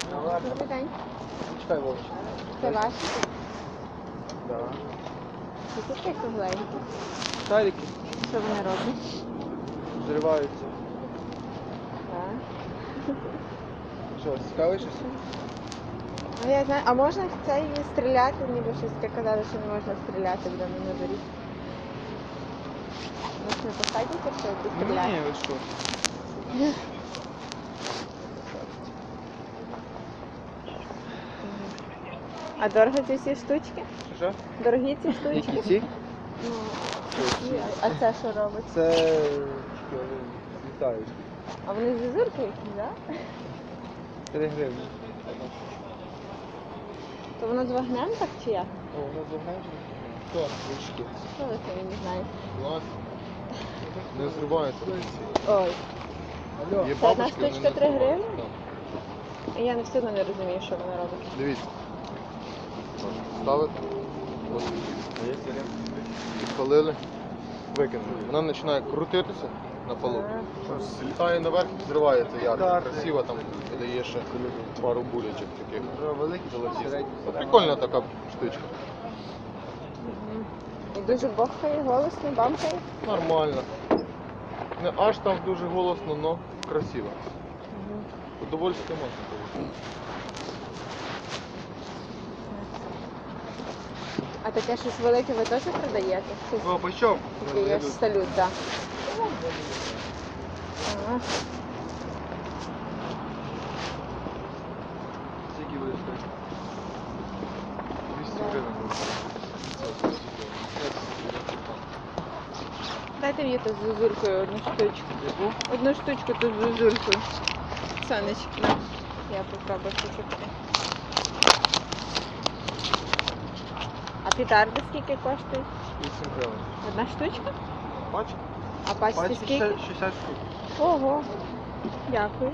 Добрий день. Чекай, Вовчик. Це ваші? Да. Це таке кругленькі. Шарики Що вони роблять? зриваються. Так. Що, цікавий щось? Ну я знаю, а можна в цей стріляти? Ніби щось таке казали, що не можна стріляти даному на доріг. Нас не посадять, якщо ти? Ні, ви що? А дорого ці всі штучки? Що? Дорогі ці штучки? Які ці? Ну, а це що робить? Це вони літають. А вони зазирки якісь, так? 3 гривні. То воно з вогнем так чи як? О, воно загнажено. Хто? Ручки. Що ви це не знаєте? Клас. Не зривається. Ой, Є Це бабочки, одна вони штучка не три зриваються. гривні? я не все одно не розумію, що воно робить. Дивіться. Ставите. Ось. Підпалили. Викинули. Вона починає крутитися на полу. Злітає наверх і зривається ярко. Красиво там дає ще пару булечок таких. Золотістих. Прикольна така штучка. І дуже бохкає, голосно, бамкає. Нормально. Не аж там дуже голосно, але красиво. Удовольствие можна А таке щось велике ви теж продаєте? Щось Ну, по чому? таке є салют, так. Ага. Скільки буде стоїти? 200 Да. гривень. Дайте мені тут з зузулькою одну штучку. Яку? Одну штучку тут з зузулькою. Сонечки, на. Я попробую посипати. А петарди скільки коштують? 8 гривень. Одна штучка? Бачите? А пачці скільки? 60 штук. Ого. Дякую.